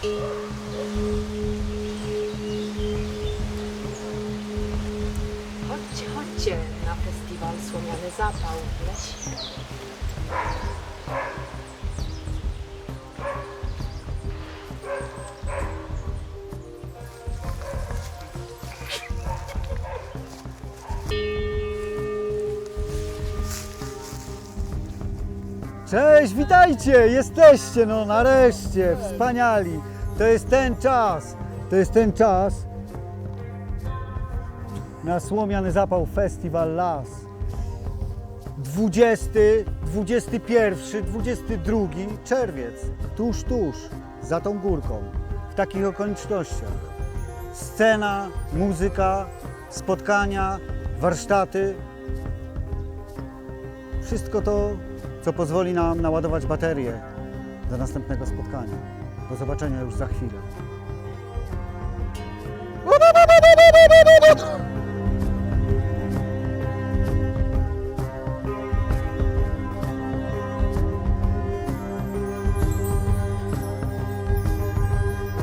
Chodźcie, chodźcie na festiwal Słomiany Zapał w Lesie. Cześć, witajcie! Jesteście, no nareszcie, wspaniali. To jest ten czas, to jest ten czas na Słomiany Zapał Festiwal Las. 20, 21, 22 czerwiec, tuż, tuż, za tą górką, w takich okolicznościach. Scena, muzyka, spotkania, warsztaty, wszystko to, co pozwoli nam naładować baterię do następnego spotkania. Do zobaczenia już za chwilę.